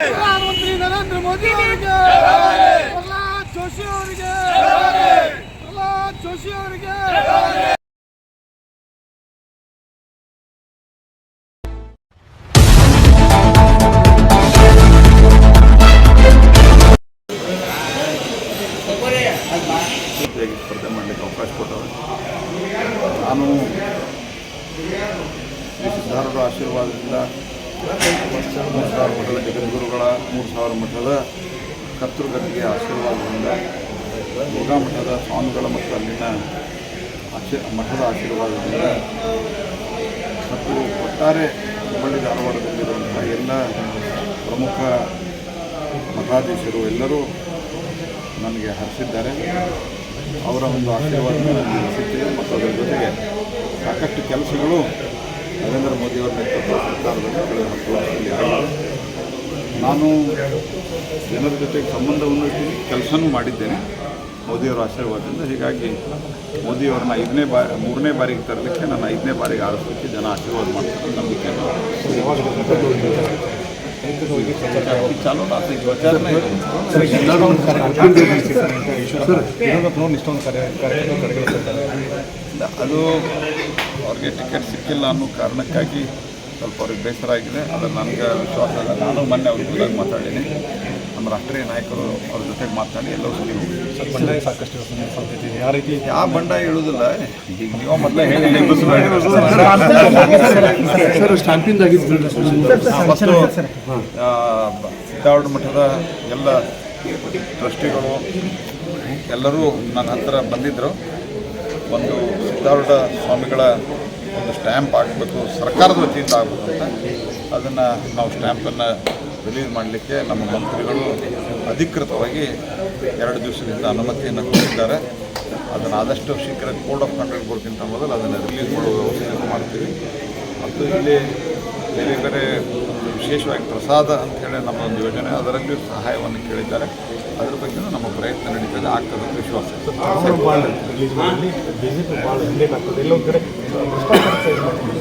ಪ್ರಧಾನಮಂತ್ರಿ ನರೇಂದ್ರ ಮೋದಿ ಅವರಿಗೆ ಪ್ರಹ್ಲಾದ್ ಜೋಶಿ ಅವರಿಗೆ ಪ್ರಹ್ಲಾದ್ ಜೋಶಿ ಅವರಿಗೆ. ಸ್ಪರ್ಧೆ ಮಾಡಲಿಕ್ಕೆ ಅವಕಾಶ ಕೊಟ್ಟವರು ನಾನು ಸಿದ್ಧಾರೂಢ ಆಶೀರ್ವಾದದಿಂದ ಮೂರು ಸಾವಿರ ಮಠದ ಜಗದ್ಗುರುಗಳ ಮೂರು ಸಾವಿರ ಮಠದ ಕರ್ತೃಗಳಿಗೆ ಆಶೀರ್ವಾದದಿಂದ ಯೋಗ ಮಠದ ಸ್ವಾಮಿಗಳ ಮತ್ತು ಅಲ್ಲಿನ ಆಶೀ, ಮಠದ ಆಶೀರ್ವಾದದಿಂದ ಮತ್ತು ಒಟ್ಟಾರೆ ಹುಬ್ಬಳ್ಳಿ ಧಾರವಾಡದಲ್ಲಿರುವಂಥ ಎಲ್ಲ ಪ್ರಮುಖ ಮಠಾಧೀಶರು ಎಲ್ಲರೂ ನನಗೆ ಹರಿಸಿದ್ದಾರೆ. ಅವರ ಒಂದು ಆಶೀರ್ವಾದ ನನಗೆ ಮತ್ತು ಅದರ ಜೊತೆಗೆ ಸಾಕಷ್ಟು ಕೆಲಸಗಳು ನರೇಂದ್ರ ಮೋದಿಯವರ ನೇತೃತ್ವದ ಸರ್ಕಾರದಲ್ಲಿ ಕಳೆದ ಹತ್ತು ವರ್ಷದಲ್ಲಿ ಆಗಿದೆ ನಾನು ಜನರ ಜೊತೆಗೆ ಸಂಬಂಧವನ್ನು ಇಟ್ಟಿದ್ದೀನಿ ಕೆಲಸನೂ ಮಾಡಿದ್ದೇನೆ ಮೋದಿಯವರ ಆಶೀರ್ವಾದದಿಂದ ಹೀಗಾಗಿ ಮೋದಿಯವರನ್ನ ಐದನೇ ಬಾರಿ ಮೂರನೇ ಬಾರಿಗೆ ತರಲಿಕ್ಕೆ ನಾನು ಐದನೇ ಬಾರಿಗೆ ಆರಿಸಲಿಕ್ಕೆ ಜನ ಆಶೀರ್ವಾದ ಮಾಡ್ತಾರೆ ನಂಬಿಕೆ ಅದು ಅವ್ರಿಗೆ ಟಿಕೆಟ್ ಸಿಕ್ಕಿಲ್ಲ ಅನ್ನೋ ಕಾರಣಕ್ಕಾಗಿ ಸ್ವಲ್ಪ ಅವ್ರಿಗೆ ಬೇಸರ ಆಗಿದೆ ಅದು ನನಗೆ ವಿಶ್ವಾಸ ಇದೆ ನಾನು ಮೊನ್ನೆ ಅವ್ರ ಜೊತೆಗೆ ಮಾತಾಡೀನಿ ನಮ್ಮ ರಾಷ್ಟ್ರೀಯ ನಾಯಕರು ಅವ್ರ ಜೊತೆಗೆ ಮಾತಾಡಿ ಎಲ್ಲರೂ ಸರಿ ಹೋಗಿ ಬಂಡಾಯ ಸಾಕಷ್ಟು ಸಾಧ್ಯತೆ ಯಾವ ರೀತಿ ಯಾವ ಬಂಡಾಯ ಹೇಳುವುದಿಲ್ಲ ಈಗ ನೀವು ಮೊದಲೇ ಹೇಳಿ ಮತ್ತು ಮಠದ ಎಲ್ಲ ಟ್ರಸ್ಟಿಗಳು ಎಲ್ಲರೂ ನನ್ನ ಹತ್ರ ಬಂದಿದ್ದರು ಒಂದು ಸಿದ್ಧಾರೂಢ ಸ್ವಾಮಿಗಳ ಒಂದು ಸ್ಟ್ಯಾಂಪ್ ಆಗಬೇಕು ಸರ್ಕಾರದ ವತಿಯಿಂದ ಆಗಬೇಕು ಅಂತ. ಅದನ್ನು ನಾವು ಸ್ಟ್ಯಾಂಪನ್ನು ರಿಲೀಸ್ ಮಾಡಲಿಕ್ಕೆ ನಮ್ಮ ಮಂತ್ರಿಗಳು ಅಧಿಕೃತವಾಗಿ ಎರಡು ದಿವಸದಿಂದ ಅನುಮತಿಯನ್ನು ಕೊಟ್ಟಿದ್ದಾರೆ. ಅದನ್ನು ಆದಷ್ಟು ಶೀಘ್ರ ಕೋಡ್ ಆಫ್ ಕಂಡಕ್ಟ್ ಬರೋಕ್ಕಿಂತ ಮೊದಲು ಅದನ್ನು ರಿಲೀಸ್ ಮಾಡುವ ವ್ಯವಸ್ಥೆಯನ್ನು ಮಾಡ್ತೀವಿ. ಮತ್ತು ಇಲ್ಲಿ ಬೇರೆ ಬೇರೆ ವಿಶೇಷವಾಗಿ ಪ್ರಸಾದ ಅಂತ ಹೇಳಿ ನಮ್ಮ ಒಂದು ಯೋಜನೆ ಅದರಲ್ಲಿ ಸಹಾಯವನ್ನು ಕೇಳಿದ್ದಾರೆ. ಅದರ ಬಗ್ಗೆ ನಮ್ಮ ಪ್ರಯತ್ನ ನಡೀತದೆ ಆಗ್ತದೆ ಅಂತ ವಿಶ್ವಾಸ.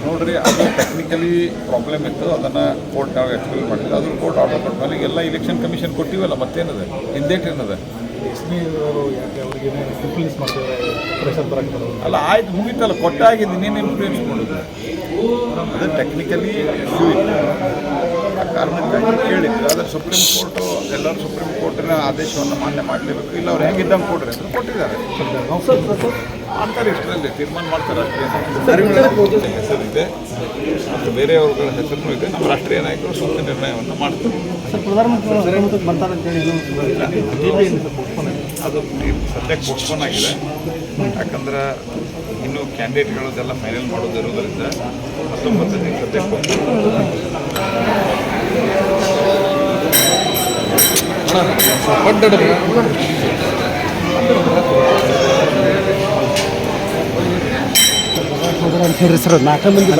ನೋಡ್ರಿ ಅದು ಟೆಕ್ನಿಕಲಿ ಪ್ರಾಬ್ಲಮ್ ಇತ್ತು ಅದನ್ನು ಕೋರ್ಟ್ ನಾವು ಎಕ್ಸ್ಪ್ಲೇನ್ ಮಾಡಿದ್ವಿ ಅದ್ರ ಕೋರ್ಟ್ ಆರ್ಡರ್ ಕೊಟ್ಟ ಮೇಲೆ ಎಲ್ಲ ಇಲೆಕ್ಷನ್ ಕಮಿಷನ್ ಕೊಟ್ಟಿವಲ್ಲ ಮತ್ತೇನದ? ಹಿಂದೇಟೇನದ ಅಲ್ಲ ಆಯ್ತು ಮುಗೀತಲ್ಲ ಕೊಟ್ಟಾಗಿದೆ ನೀನು ಇನ್ಫ್ಲೂಯೆನ್ಸ್ ಮಾಡೋದು ಅದು ಟೆಕ್ನಿಕಲಿ ಇಶ್ಯೂ ಇತ್ತು ಆ ಕಾರಣಕ್ಕಾಗಿ ಕೇಳಿದ್ರು. ಆದರೆ ಸುಪ್ರೀಂ ಕೋರ್ಟು ಎಲ್ಲರೂ ಸುಪ್ರೀಂ ಕೋರ್ಟಿನ ಆದೇಶವನ್ನು ಮಾನ್ಯ ಮಾಡಲೇಬೇಕು. ಇಲ್ಲ ಅವ್ರು ಹೆಂಗಿದ್ದಂಗೆ ಕೊಡ್ರಿ ಅಂತ ಕೊಟ್ಟಿದ್ದಾರೆ. ಮಾಡ್ತಾರೆ ಇಷ್ಟರಲ್ಲಿ ತೀರ್ಮಾನ ಮಾಡ್ತಾರೆ ಅಷ್ಟೇ ಹೆಸರಿದೆ ಮತ್ತು ಬೇರೆಯವ್ರಗಳ ಹೆಸರು ಇದೆ. ನಮ್ಮ ರಾಷ್ಟ್ರೀಯ ನಾಯಕರು ಸೂಕ್ತ ನಿರ್ಣಯವನ್ನು ಮಾಡ್ತಾರೆ. ಅದು ಸದ್ಯಕ್ಕೆ ಪೋಸ್ಟ್ಪೋನ್ ಆಗಿದೆ. ಯಾಕಂದ್ರೆ ಇನ್ನೂ ಕ್ಯಾಂಡಿಡೇಟ್ಗಳದೆಲ್ಲ ಫೈನಲ್ ಮಾಡೋದಿರೋದ್ರಿಂದ ಹತ್ತೊಂಬತ್ತನೇ ಸದ್ಯಕ್ಕೆ postpone. ಸರ್ ನಾಲ್ಕು ಮಂದಿ